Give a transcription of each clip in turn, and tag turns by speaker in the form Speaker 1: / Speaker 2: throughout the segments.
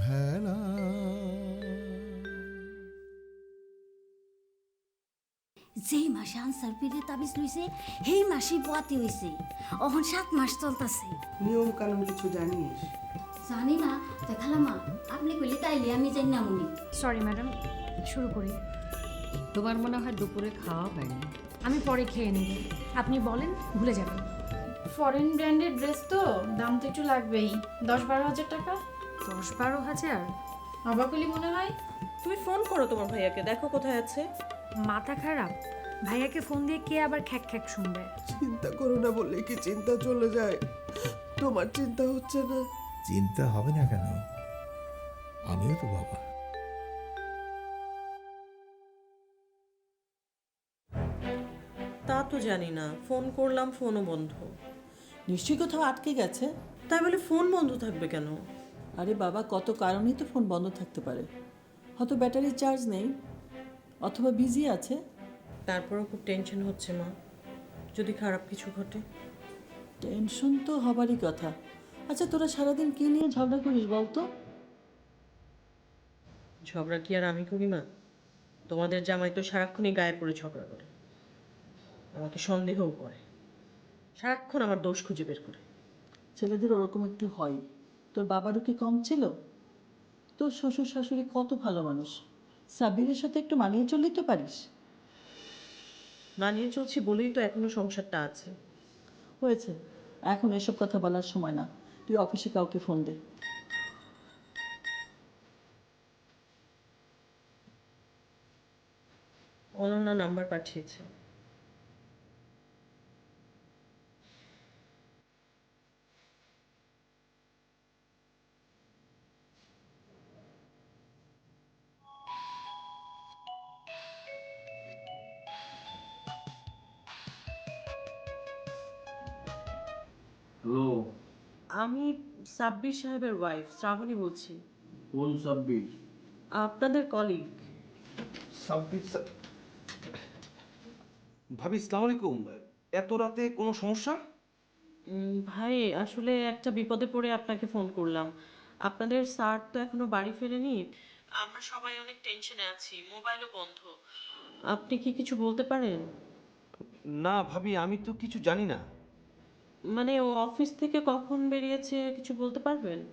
Speaker 1: ভেলা।
Speaker 2: যেই মাসে আনসার পেরে তাবিজ লইছে সেই মাসে পোয়াতি হইছে। অহন সাত মাস চলতেছে।
Speaker 3: নিয়ম কানুন কিছু জানিস?
Speaker 2: জানি না দেখালামা আপনি কইলে তাইলে আমি জানি না মনে।
Speaker 4: সরি ম্যাডাম শুরু করি।
Speaker 5: তোমার মনে হয় দুপুরে খাওয়া হয়নি?
Speaker 4: আমি পরে খেয়ে নেব। আপনি বলেন ভুলে যাবেন।
Speaker 6: ফরেন ব্র্যান্ডের ড্রেস তো দাম তো একটু লাগবেই। দশ বারো হাজার টাকা?
Speaker 4: দশ বারো হাজার?
Speaker 6: অবাকলি মনে হয়?
Speaker 7: তুমি ফোন করো তোমার ভাইয়াকে দেখো কোথায় আছে।
Speaker 4: মাথা খারাপ। ভাইয়াকে ফোন দিয়ে কে আবার খ্যাক খ্যাক শুনবে?
Speaker 3: চিন্তা করো না বললে কি চিন্তা চলে যায়। তোমার চিন্তা হচ্ছে না।
Speaker 8: চিন্তা হবে না কেন? আমিও তো বাবা।
Speaker 7: তা তো জানি না ফোন করলাম ফোনও বন্ধ।
Speaker 9: নিশ্চয়ই কোথাও আটকে গেছে।
Speaker 7: তাই বলে ফোন বন্ধ থাকবে কেন?
Speaker 9: আরে বাবা কত কারণেই তো ফোন বন্ধ থাকতে পারে। হয়তো ব্যাটারির চার্জ নেই অথবা বিজি আছে।
Speaker 7: তারপরও খুব টেনশন হচ্ছে মা যদি খারাপ কিছু ঘটে।
Speaker 9: টেনশন তো হবারই কথা। আচ্ছা তোরা সারাদিন কি নিয়ে ঝগড়া করিস বলতো
Speaker 7: ঝগড়া কি আর আমি করি মা? তোমাদের জামাই তো সারাক্ষণই গায়ে পড়ে ঝগড়া করে। আমাকে সন্দেহও করে। সারাক্ষণ আমার দোষ খুঁজে বের করে।
Speaker 9: ছেলেদের ওরকম একটু হয়। তোর বাবারও কি কম ছিল? তোর শ্বশুর শাশুড়ি কত ভালো মানুষ। সাব্বিরের সাথে একটু মানিয়ে চললেই তো পারিস।
Speaker 7: মানিয়ে চলছি বলেই তো এখনও সংসারটা আছে।
Speaker 9: হয়েছে। এখন এসব কথা বলার সময় না। তুই অফিসে কাউকে ফোন দে।
Speaker 7: অনন্যা নাম্বার পাঠিয়েছে।
Speaker 10: হ্যালো
Speaker 7: আমি সাব্বির সাহেবের ওয়াইফ শ্রাবণী বলছি।
Speaker 10: কোন সাব্বির?
Speaker 7: আপনাদের কলিগ
Speaker 10: সাব্বির সা- ভাবি সালাম আলাইকুম। এত রাতে কোনো সমস্যা?
Speaker 7: ভাই আসলে একটা বিপদে পড়ে আপনাকে ফোন করলাম। আপনাদের স্যার তো এখনও বাড়ি ফেরেনি? আমরা সবাই অনেক টেনশনে আছি মোবাইলও বন্ধ। আপনি কি কিছু বলতে পারেন?
Speaker 10: না ভাবি আমি তো কিছু জানি না।
Speaker 7: মানে ও অফিস থেকে কখন বেরিয়েছে কিছু বলতে পারবেন?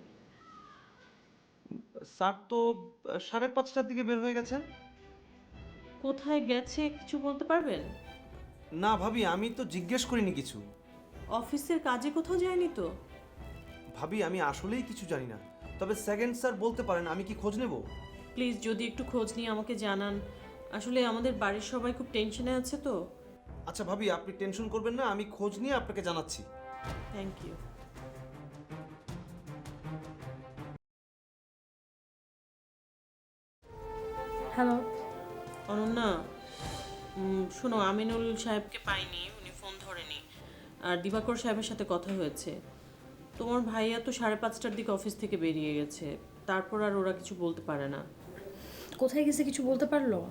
Speaker 10: স্যার তো সাড়ে পাঁচটার দিকে বের হয়ে গেছেন।
Speaker 7: কোথায় গেছে কিছু বলতে পারবেন?
Speaker 10: না ভাবি আমি তো জিজ্ঞেস করিনি কিছু।
Speaker 7: অফিসের কাজে কোথাও যায়নি তো?
Speaker 10: ভাবি আমি আসলেই কিছু জানি না। তবে সেকেন্ড স্যার বলতে পারেন আমি কি খোঁজ নেব?
Speaker 7: প্লিজ যদি একটু খোঁজ নিয়ে আমাকে জানান। আসলে আমাদের বাড়ির সবাই খুব টেনশনে আছে তো।
Speaker 10: আচ্ছা ভাবি আপনি টেনশন করবেন না আমি খোঁজ নিয়ে আপনাকে জানাচ্ছি।
Speaker 7: Thank you
Speaker 4: hello
Speaker 7: Ananya um, শোনো আমিনুল সাহেবকে পাইনি উনি ফোন ধরেনি। আর দিবাকর সাহেবের সাথে কথা হয়েছে। তোমার ভাইয়া তো সাড়ে পাঁচটার দিকে অফিস থেকে বেরিয়ে গেছে। তারপর আর ওরা কিছু বলতে পারে না।
Speaker 4: কোথায় গেছে কিছু বলতে পারল?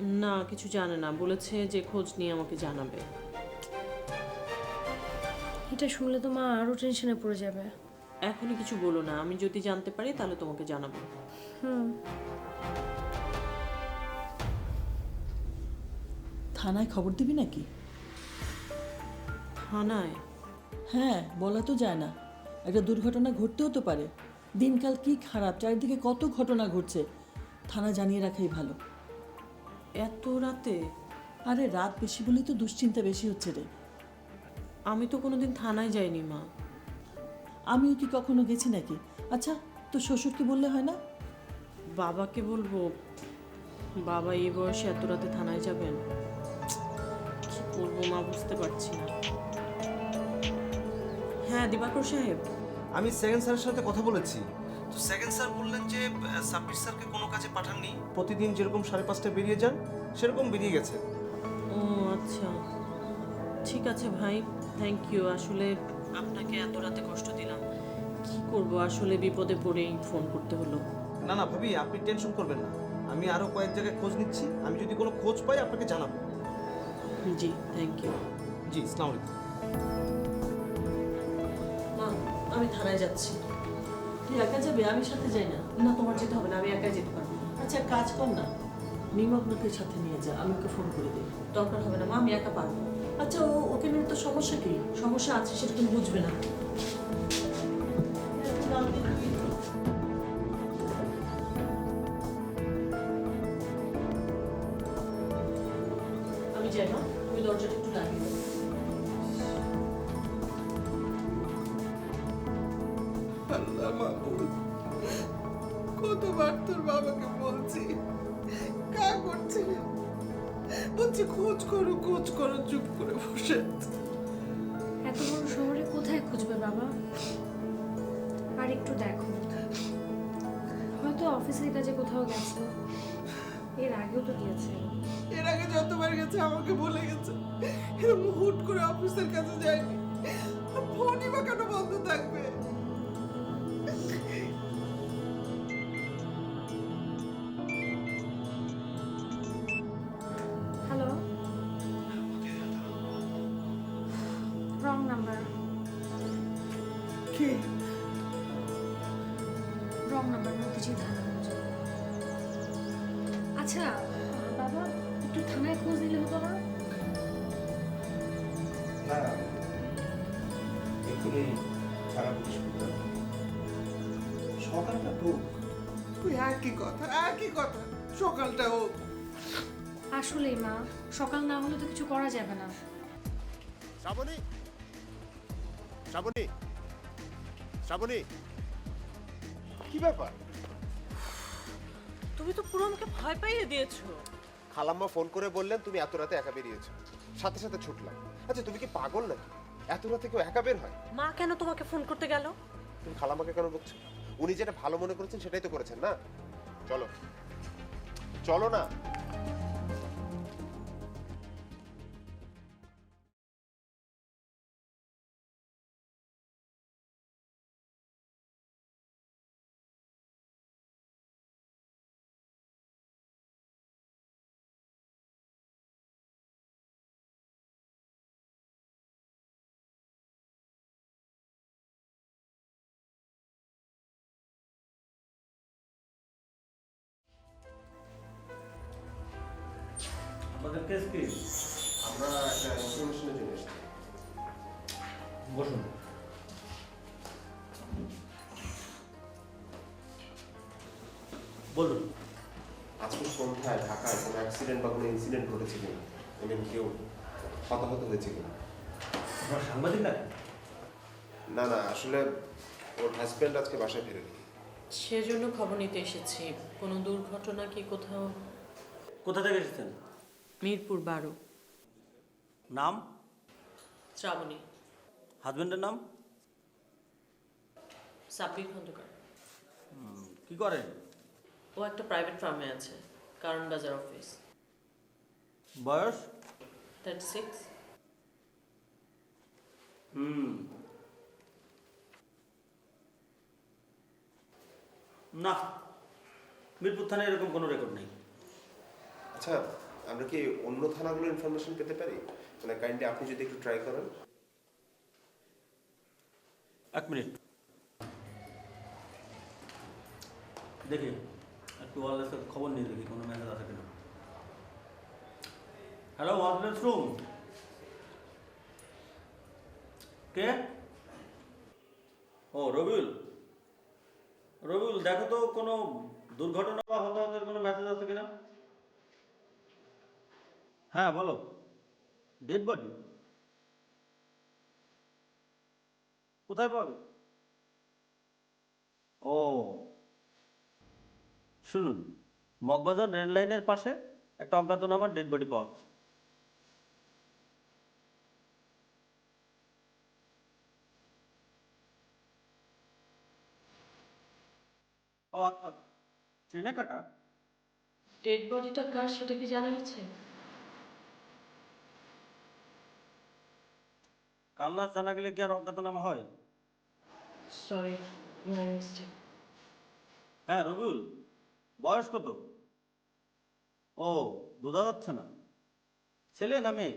Speaker 7: না কিছু জানে না। বলেছে যে খোঁজ নিয়ে আমাকে জানাবে।
Speaker 4: এটা শুনলে তো মা আরও টেনশনে পড়ে যাবে।
Speaker 7: এখনই কিছু বলো না আমি যদি জানতে পারি তাহলে তোমাকে জানাব। হুম।
Speaker 9: থানায় খবর দিবি নাকি?
Speaker 7: থানায়?
Speaker 9: হ্যাঁ বলা তো যায় না। একটা দুর্ঘটনা ঘটতেও তো পারে। দিনকাল কি খারাপ চারিদিকে কত ঘটনা ঘটছে থানা জানিয়ে রাখাই ভালো।
Speaker 7: এত রাতে?
Speaker 9: আরে রাত বেশি বলেই তো দুশ্চিন্তা বেশি হচ্ছে রে।
Speaker 7: আমি তো কোনোদিন থানায় যাইনি মা।
Speaker 9: আমিও কি কখনো গেছি নাকি? আচ্ছা তো শ্বশুরকে বললে হয় না?
Speaker 7: বাবাকে বলব বাবা এই বয়সে এত রাতে থানায় যাবেন? কি করব মা বুঝতে পারছি না। হ্যাঁ দিবাকর সাহেব।
Speaker 10: আমি সেকেন্ড স্যারের সাথে কথা বলেছি। তো সেকেন্ড স্যার বললেন যে সাব্বির স্যারকে কোনো কাজে পাঠাননি। প্রতিদিন যেরকম সাড়ে পাঁচটায় বেরিয়ে যান সেরকম বেরিয়ে গেছে।
Speaker 7: ও আচ্ছা। ঠিক আছে ভাই। থ্যাংক ইউ আসলে আপনাকে এত রাতে কষ্ট দিলাম। কি করব? আসলে বিপদে পড়েই ফোন করতে হলো।
Speaker 10: না না ভাবি আপনি টেনশন করবেন না। আমি আরও কয়েক জায়গায় খোঁজ নিচ্ছি। আমি যদি কোনো খোঁজ পাই আপনাকে জানাব।
Speaker 7: জি থ্যাংক ইউ
Speaker 10: জি আসসালামু আলাইকুম।
Speaker 7: মা আমি থানায় যাচ্ছি।
Speaker 9: তুই একা যাবে? আমি সাথে যাই না।
Speaker 7: না তোমার যেতে হবে না আমি একাই যেতে পারব।
Speaker 9: আচ্ছা কাজ কর না। নিমগ্নকে সাথে নিয়ে যা আমি ওকে ফোন করে দিই।
Speaker 7: দরকার হবে না মা আমি একা পারব।
Speaker 9: আচ্ছা ও ওকে নিয়ে তো সমস্যা কি? সমস্যা আছে, সেটা তুমি বুঝবে না।
Speaker 7: আমি
Speaker 3: কতবার তোর বাবাকে বলছি কা করছে বলছি খোঁজ করো খোঁজ করো চুপ করে বসে
Speaker 4: এত বড় শহরে কোথায় খুঁজবে বাবা? আর একটু দেখো। হয়তো অফিসের কাজে কোথাও গেছে। এর আগেও তো গিয়েছে।
Speaker 3: এর আগে যতবার গেছে আমাকে বলে গেছে। এরকম হুট করে অফিসের কাছে যায়নি। ফোনই বা কেন বন্ধ থাকবে?
Speaker 8: এক্ষুনি সারা সকালটা ঢুক
Speaker 3: ওই একই কথা একই কথা। সকালটা হোক।
Speaker 4: আসলেই মা সকাল না হলে তো কিছু করা যাবে না।
Speaker 11: শ্রাবণী! শ্রাবণী! শ্রাবণী! কি ব্যাপার?
Speaker 7: তুমি তো পুরো আমাকে ভয় পাইয়ে দিয়েছ।
Speaker 11: খালাম্মা ফোন করে বললেন তুমি এত রাতে একা বেরিয়েছো। সাথে সাথে ছুটলাম। আচ্ছা তুমি কি পাগল নাকি? এত রাতে কেউ একা বের হয়?
Speaker 7: মা কেন তোমাকে ফোন করতে গেল?
Speaker 11: তুমি খালামাকে কেন বকছো? উনি যেটা ভালো মনে করেছেন সেটাই তো করেছেন না? চলো। চলো না।
Speaker 10: বসুন। বলুন।
Speaker 11: আজকে সন্ধ্যায় ঢাকায় কোনো অ্যাক্সিডেন্ট বা কোনো ইনসিডেন্ট ঘটেছে কিনা? মিন কেউ হতাহত হয়েছে কিনা?
Speaker 10: আমার সাংবাদিক না
Speaker 11: না না আসলে ওর হাজব্যান্ড আজকে বাসায় ফেরেনি।
Speaker 7: সেজন্য খবর নিতে এসেছি। কোনো দুর্ঘটনা কি কোথাও?
Speaker 10: কোথা থেকে এসেছেন?
Speaker 7: মিরপুর বারো।
Speaker 10: নাম?
Speaker 7: শ্রাবণী।
Speaker 10: হাজবেন্ডের নাম?
Speaker 7: সাব্বির খন্দকার।
Speaker 10: কি করেন?
Speaker 7: ও একটা প্রাইভেট ফার্মে আছে কারণ বাজার অফিস
Speaker 10: বয়স?
Speaker 7: Thirty six
Speaker 10: hmm. না মিরপুর থানায় এরকম কোনো রেকর্ড নেই।
Speaker 11: আচ্ছা আমরা কি অন্য থানাগুলোর ইনফরমেশন পেতে পারি? মানে কাইন্ডলি আপনি যদি একটু ট্রাই করেন।
Speaker 10: এক মিনিট। দেখি, একটু ওয়ারলেসের খবর নিয়ে দেখি, কোনো মেসেজ আছে কিনা। হ্যালো ওয়ারলেস রুম কে? ও, রবিউল। রবিউল, দেখো তো কোনো দুর্ঘটনা বা হতাহতের কোনো মেসেজ আছে কিনা? হ্যাঁ বলো। ডেড বডি কোথায় পাবে? ও। শুনুন মগবাজার রেল লাইনের পাশে একটা অজ্ঞাতনামা ডেড বডি পাওয়া ট্রেনে কাটা
Speaker 7: ডেড বডিটা কার সেটা কি জানা গেছে?
Speaker 10: কাল্লা জানা গেলে কি আর অজ্ঞাতনামা হয়?
Speaker 7: সরি মাই মিস্টেক
Speaker 10: হ্যাঁ রবিউল, বয়স কত? ও, বোঝা যাচ্ছে না। ছেলে না মেয়ে?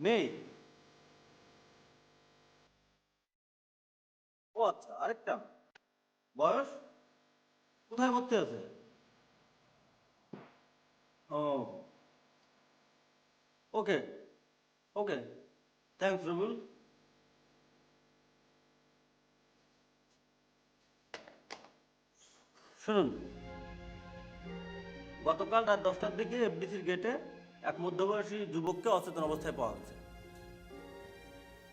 Speaker 10: মেয়ে? ও আচ্ছা আরেকটা। বয়স? কোথায় ভর্তি আছে? ও। Okay okay. থ্যাংকস রবিউল। শুনুন। গতকাল রাত দশটার দিকে এফডিসির গেটে এক মধ্যবয়সী যুবককে অচেতন অবস্থায় পাওয়া গেছে।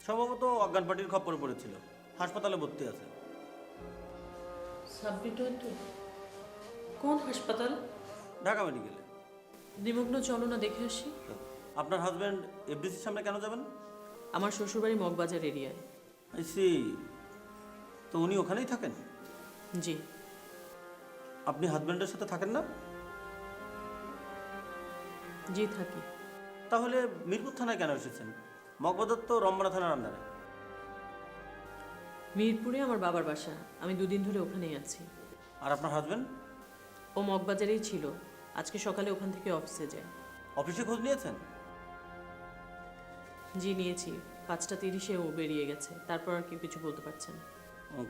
Speaker 10: সম্ভবত অজ্ঞান পার্টির খপ্পরে পড়েছিল। হাসপাতালে ভর্তি আছে।
Speaker 7: কোন হাসপাতাল?
Speaker 10: ঢাকা মেডিকেলে।
Speaker 7: নিমগ্ন চলো না দেখে আসি।
Speaker 10: আপনার হাজব্যান্ড এফডিসির সামনে কেন যাবেন?
Speaker 7: আমার শ্বশুরবাড়ি মগবাজার এরিয়ায়।
Speaker 10: আই সি তো উনি ওখানেই থাকেন?
Speaker 7: জি।
Speaker 10: আপনি হাজব্যান্ডের সাথে থাকেন না?
Speaker 7: জি থাকি।
Speaker 10: তাহলে মিরপুর থানায় কেন এসেছেন? মগবাজার তো রমনা থানার আন্ডারে।
Speaker 7: মিরপুরে আমার বাবার বাসা। আমি দুদিন ধরে ওখানেই আছি।
Speaker 10: আর আপনার হাজব্যান্ড
Speaker 7: ও মগবাজারেই ছিল। আজকে সকালে ওখান থেকে অফিসে যায়।
Speaker 10: অফিসে খোঁজ নিয়েছেন?
Speaker 7: জি নিয়েছি। পাঁচটা তিরিশে ও বেরিয়ে গেছে। তারপর আর কি কিছু বলতে পারছেন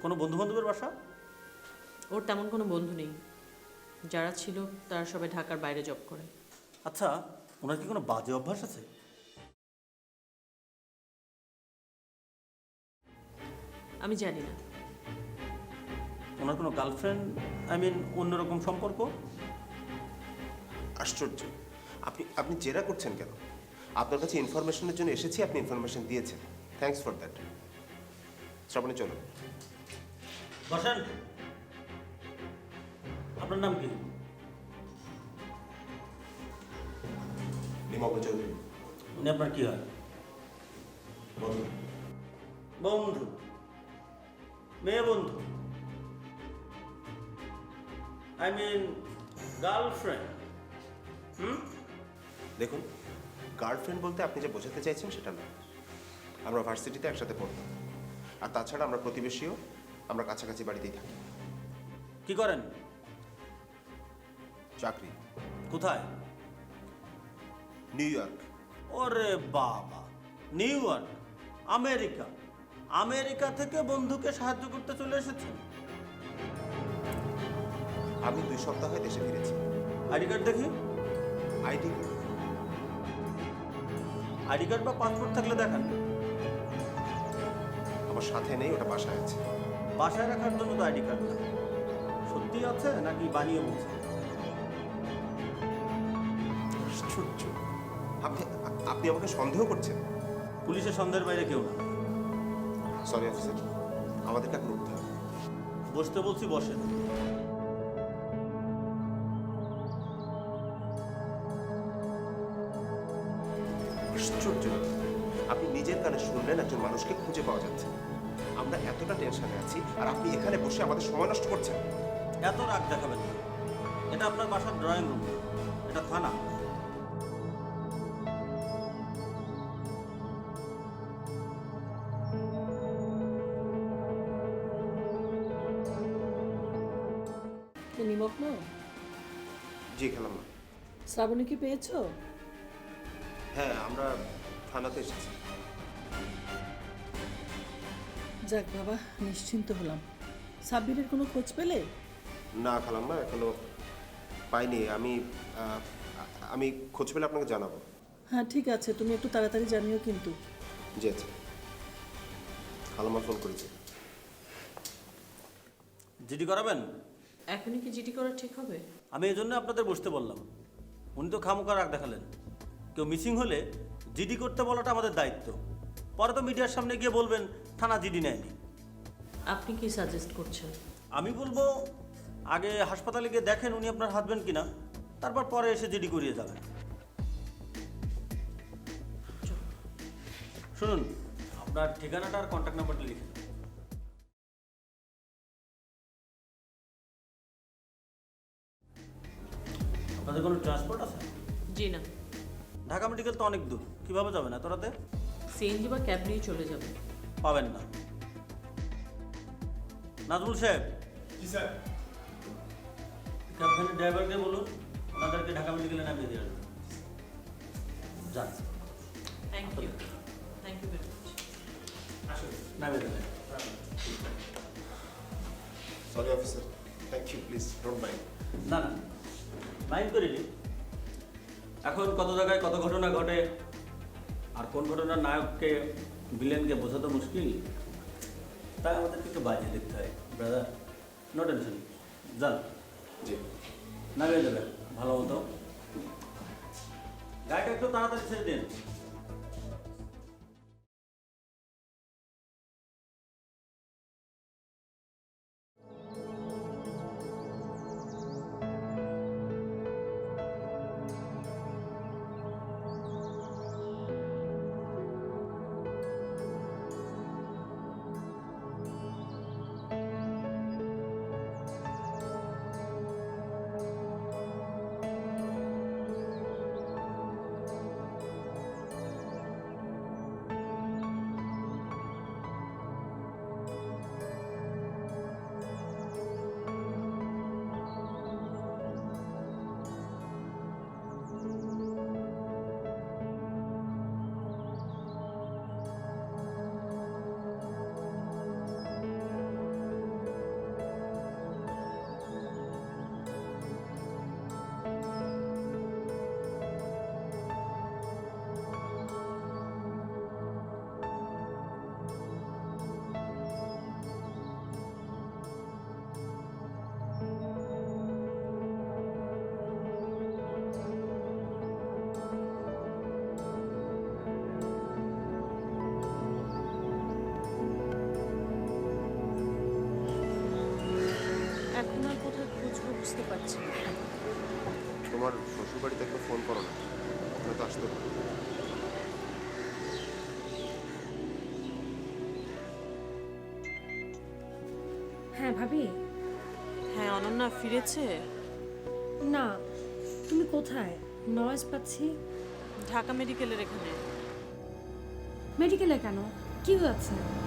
Speaker 10: কোনো বন্ধু বান্ধবের বাসা?
Speaker 7: ওর তেমন কোনো বন্ধু নেই। যারা ছিল তারা সবাই ঢাকার বাইরে জব করে।
Speaker 10: আচ্ছা ওনার কি কোনো বাজে অভ্যাস আছে?
Speaker 7: আমি জানি না।
Speaker 10: ওনার কোনো গার্লফ্রেন্ড আই মিন অন্যরকম সম্পর্ক?
Speaker 11: আশ্চর্য। আপনি আপনি জেরা করছেন কেন? আপনার কাছে ইনফরমেশনের জন্য এসেছি আপনি ইনফরমেশন দিয়েছেন। থ্যাঙ্কস ফর দ্যাট শ্রাবণী চলো
Speaker 10: বসেন। আপনার নাম কি?
Speaker 11: নিমগ্ন চৌধুরী।
Speaker 10: উনি আপনার কি হয়?
Speaker 11: বন্ধু।
Speaker 10: বন্ধু। মেয়ে বন্ধু। আই মিন গার্লফ্রেন্ড হুম?
Speaker 11: দেখুন গার্লফ্রেন্ড বলতে আপনি যে বোঝাতে চাইছেন সেটা না। আমরা ভার্সিটিতে একসাথে পড়তাম। আর তাছাড়া আমরা প্রতিবেশীও আমরা কাছাকাছি বাড়িতেই থাকি।
Speaker 10: কি করেন?
Speaker 11: চাকরি।
Speaker 10: কোথায়?
Speaker 11: New York.
Speaker 10: ওরে বাবা নিউ ইয়র্ক আমেরিকা। আমেরিকা থেকে বন্ধুকে সাহায্য করতে চলে এসেছেন
Speaker 11: আমি দুই সপ্তাহ হয় দেশে ফিরেছি।
Speaker 10: আইডি কার্ড দেখি।
Speaker 11: ID
Speaker 10: ID card. বা পাসপোর্ট থাকলে দেখান।
Speaker 11: আমার সাথে নেই ওটা বাসায় আছে।
Speaker 10: বাসায় রাখার জন্য তো আইডি কার্ড সত্যি আছে নাকি বানিয়ে বলছে?
Speaker 11: আশ্চর্য আপনি আপনি আমাকে সন্দেহ করছেন?
Speaker 10: পুলিশের সন্দেহের বাইরে কেউ না।
Speaker 11: সরি অফিসার আমাদেরকে এখন উঠতে হবে।
Speaker 10: বসতে বলছি বসেন।
Speaker 11: আশ্চর্য আপনি নিজের কানে শুনলেন একজন মানুষকে খুঁজে পাওয়া যাচ্ছে। আমরা এতটা টেনশনে আছি আর আপনি এখানে বসে আমাদের সময় নষ্ট করছেন।
Speaker 10: এত রাগ দেখাবেন না। এটা আপনার বাসার ড্রয়িং রুম। এটা থানা।
Speaker 9: নিমগ্ন
Speaker 11: জি খেলাম না।
Speaker 9: শ্রাবণী কি পেয়েছ?
Speaker 11: হ্যাঁ আমরা থানাতে এসেছি।
Speaker 9: যাক বাবা নিশ্চিন্ত হলাম। সাব্বিরের কোনো খোঁজ পেলে?
Speaker 11: না খালাম্মা এখনও পাইনি। আমি আহ, আমি খোঁজ পেলে আপনাকে জানাব।
Speaker 9: হ্যাঁ ঠিক আছে তুমি একটু তাড়াতাড়ি জানিও কিন্তু।
Speaker 11: জি আচ্ছা। খালাম্মা ফোন করেছে।
Speaker 10: জিডি করাবেন?
Speaker 7: এখনই কি জিডি করা ঠিক হবে?
Speaker 10: আমি এই জন্য আপনাদের বসতে বললাম। উনি তো খামোকা রাগ দেখালেন। কেউ মিসিং হলে জিডি করতে বলাটা আমাদের দায়িত্ব। পরে তো মিডিয়ার সামনে গিয়ে বলবেন থানা জিডি নেয়নি।
Speaker 7: আপনি কি সাজেস্ট করছেন?
Speaker 10: আমি বলব আগে হাসপাতালে গিয়ে দেখেন উনি আপনার হাজবেন্ড কিনা। তারপর পরে এসে জিডি করিয়ে যাবেন। শুনুন আপনার ঠিকানাটা আর কন্ট্যাক্ট নাম্বারটা লিখে আপনাদের কোনো ট্রান্সপোর্ট আছে?
Speaker 7: জি না।
Speaker 10: ঢাকা মেডিকেল তো অনেক দূর কীভাবে যাবেন এত রাতে
Speaker 7: সিএনজি বা ক্যাব নিয়ে চলে যাবে।
Speaker 10: পাবেন না। নাজমুল সাহেব।
Speaker 11: জি স্যার।
Speaker 10: ক্যাবখানের ড্রাইভারকে বলুন ওনাদেরকে ঢাকা মেডিকেলে নামিয়ে দিয়ে আসবেন। যান।
Speaker 7: Thank you thank you very much
Speaker 10: নামিয়ে দেবেন।
Speaker 11: Sorry officer thank you please don't mind
Speaker 10: না না। মাইন্ড করিনি এখন কত জায়গায় কত ঘটনা ঘটে আর কোন ঘটনার নায়ককে ভিলেনকে বোঝা তো মুশকিল তাই আমাদেরকে একটু বাজিয়ে দেখতে হয়। ব্রাদার নো টেনশন যান।
Speaker 11: জি।
Speaker 10: নামিয়ে দেবেন ভালো মতো। গাড়িটা একটু তাড়াতাড়ি ছেড়ে দিন।
Speaker 11: তোমার শ্বশুর বাড়িতে একটু ফোন করো না। হয়তো আসতে পারে
Speaker 4: হ্যাঁ ভাবি।
Speaker 7: হ্যাঁ অনন্যা ফিরেছে?
Speaker 4: না তুমি কোথায়? নয়েজ পাচ্ছি।
Speaker 7: ঢাকা মেডিকেলের এখানে।
Speaker 4: মেডিকেলে কেন? কি হয়েছে?